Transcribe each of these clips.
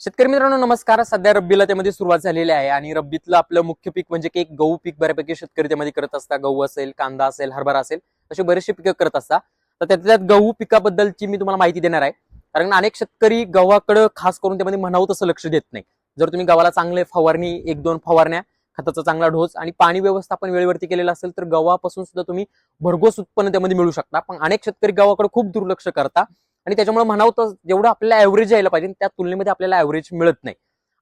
शेतकरी मित्रांनो नमस्कार. सध्या रब्बीला त्यामध्ये सुरुवात झालेली आहे आणि रब्बीतलं आपलं मुख्य पीक म्हणजे की एक गहू पीक बऱ्यापैकी शेतकरी त्यामध्ये करत असता गहू असेल कांदा असेल हरभरा असेल असे बरेचसे पिकं करत असतात. तर त्यातल्या त्यात गहू पिकाबद्दलची मी तुम्हाला माहिती देणार आहे. कारण अनेक शेतकरी गव्हाकडे खास करून त्यामध्ये म्हणावं तसं लक्ष देत नाही. जर तुम्ही गव्हाला चांगले फवारणी एक दोन फवारण्या खताचा चांगला डोस आणि पाणी व्यवस्थापन वेळेवरती केलेलं असेल तर गव्हापासून सुद्धा तुम्ही भरघोस उत्पन्न त्यामध्ये मिळू शकता. पण अनेक शेतकरी गव्हाकडे खूप दुर्लक्ष करता आणि त्याच्यामुळे म्हणावं तर जेवढं आपल्याला ऍव्हरेज यायला पाहिजे त्या तुलनेमध्ये आपल्याला ऍव्हरेज मिळत नाही.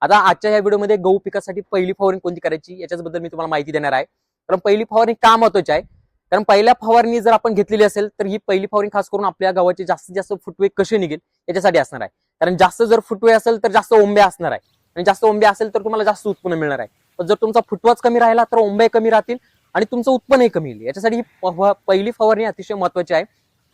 आता आजच्या या व्हिडिओमध्ये गहू पिकासाठी पहिली फवारणी कोणती करायची याच्याबद्दल मी तुम्हाला माहिती देणार आहे. कारण पहिली फवारणी का महत्वाची आहे? कारण पहिल्या फवारणी जर आपण घेतलेली असेल तर ही पहिली फवारणी खास करून आपल्या गावाचे जास्तीत जास्त फुटवे कसे निघेल याच्यासाठी असणार आहे. कारण जास्त जर फुटवे असेल तर जास्त ओंबे असणार आहे. आणि जास्त ओंबे असेल तर तुम्हाला जास्त उत्पन्न मिळणार आहे. पण जर तुमचा फुटवाच कमी राहिला तर ओंबे कमी राहतील आणि तुमचं उत्पन्नही कमी येईल. याच्यासाठी ही पहिली फवारणी अतिशय महत्वाची आहे.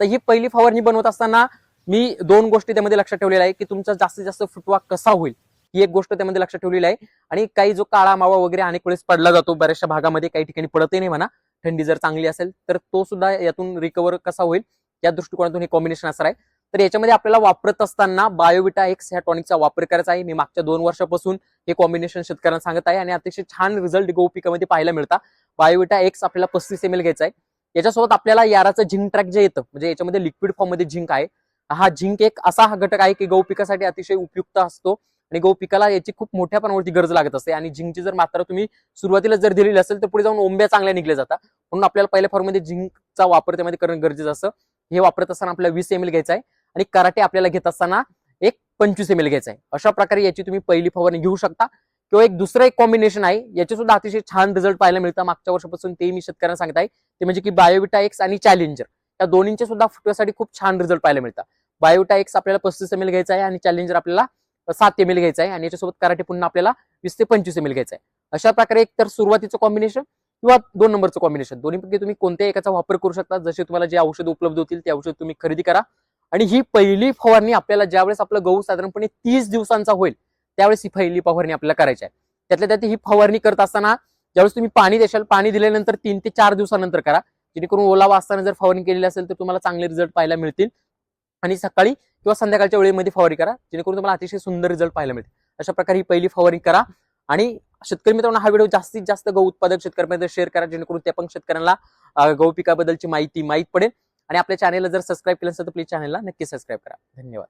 तर ही पहिली फवारणी बनवत असताना मी दोन गोष्टी त्यामध्ये लक्षात ठेवलेल्या आहे की तुमचा जास्तीत जास्त फुटवा कसा होईल ही एक गोष्ट त्यामध्ये लक्षात ठेवलेली आहे. आणि काही जो काळा मावा वगैरे अनेक वेळेस पडला जातो बऱ्याचशा भागामध्ये काही ठिकाणी पडतही नाही म्हणा थंडी जर चांगली असेल तर तो सुद्धा यातून रिकवर कसा होईल या दृष्टिकोनातून हे कॉम्बिनेशन असणार आहे. तर याच्यामध्ये आपल्याला वापरत असताना बायोविटा एक्स ह्या टॉनिकचा वापर करायचा आहे. मी मागच्या दोन वर्षापासून हे कॉम्बिनेशन शेतकऱ्यांना सांगत आहे आणि अतिशय छान रिझल्ट गहू पिकामध्ये पाहायला मिळतात. बायोविटा एक्स आपल्याला पस्तीस एम एल घ्यायचा आहे. याच्यासोबत आपल्याला याराचं झिंक ट्रॅक जे येतं म्हणजे याच्यामध्ये लिक्विड फॉर्ममध्ये झिंक आहे हा झिंक एक असा हा घटक आहे की गहू पिकासाठी अतिशय उपयुक्त असतो. आणि गहू पिकाला याची खूप मोठ्या प्रमाणावरती गरज लागत असते. आणि झिंकची जर मात्रा तुम्ही सुरुवातीला जर दिलेली असेल तर पुढे जाऊन ओंब्या चांगल्या निघल्या जातात. म्हणून आपल्याला पहिल्या फॉर्ममध्ये झिंकचा वापर त्यामध्ये करणं गरजेचं असतं. हे वापरत असताना आपल्याला वीस एम एल घ्यायचं आहे. आणि कराटे आपल्याला घेत असताना एक पंचवीस एम एल घ्यायचा आहे. अशा प्रकारे याची तुम्ही पहिली फवारणी घेऊ शकता. किंवा एक दुसरं एक कॉम्बिनेशन आहे. याचे सुद्धा अतिशय छान रिझल्ट पाहायला मिळतं. मागच्या वर्षापासून ते मी शेतकऱ्यांना सांगत आहे. ते म्हणजे की बायोविटा एक्स आणि चॅलेंजर या दोन्हींचे सुद्धा फुटव्यासाठी खूप छान रिझल्ट पाहायला मिळतात बायोटा एक्स आपल्याला पस्तीस एम एल घ्यायचा आहे आणि चॅलेंजर आपल्याला सात एम एल घ्यायचा आहे आणि याच्यासोबत कराटे पुन्हा आपल्याला वीस ते पंचवीस एम एल घ्यायचा आहे. अशा प्रकारे एक तर सुरुवातीचं कॉम्बिनेशन किंवा दोन नंबरचं कॉम्बिनेशन दोन्हीपैकी तुम्ही कोणत्याही एकाचा वापर करू शकता. जसे तुम्हाला जे औषध उपलब्ध होतील ते औषध तुम्ही खरेदी करा. आणि ही पहिली फवारणी आपल्याला ज्यावेळेस आपलं गहू साधारणपणे तीस दिवसांचा होईल त्यावेळेस ही पहिली फवारणी आपल्याला करायची आहे. त्यातल्या त्यात ही फवारणी करत असताना ज्यावेळेस तुम्ही पाणी देशाल पाणी दिल्यानंतर तीन ते चार दिवसानंतर करा. जेणेकरून ओलावा असताना जर फवारणी केलेली असेल तर तुम्हाला चांगले रिझल्ट पाहायला मिळतील. आणि सकाळी किंवा संध्याकाळच्या वेळेमध्ये फवारणी करा जेणेकरून तुम्हाला अतिशय सुंदर रिझल्ट पाहायला मिळेल अशा प्रकारे ही पहिली फवारणी करा आणि शेतकरी मित्रांनो हा व्हिडिओ जास्तीत जास्त गहू उत्पादक शेतकऱ्यांमध्ये शेअर करा जेणेकरून त्या पण शेतकऱ्यांना गहू पिकाबद्दलची माहिती माहीत पडेल. आणि आपल्या चॅनेलला जर सबस्क्राईब केलं असेल तर प्लीज चॅनेलला नक्की सबस्क्राईब करा. धन्यवाद.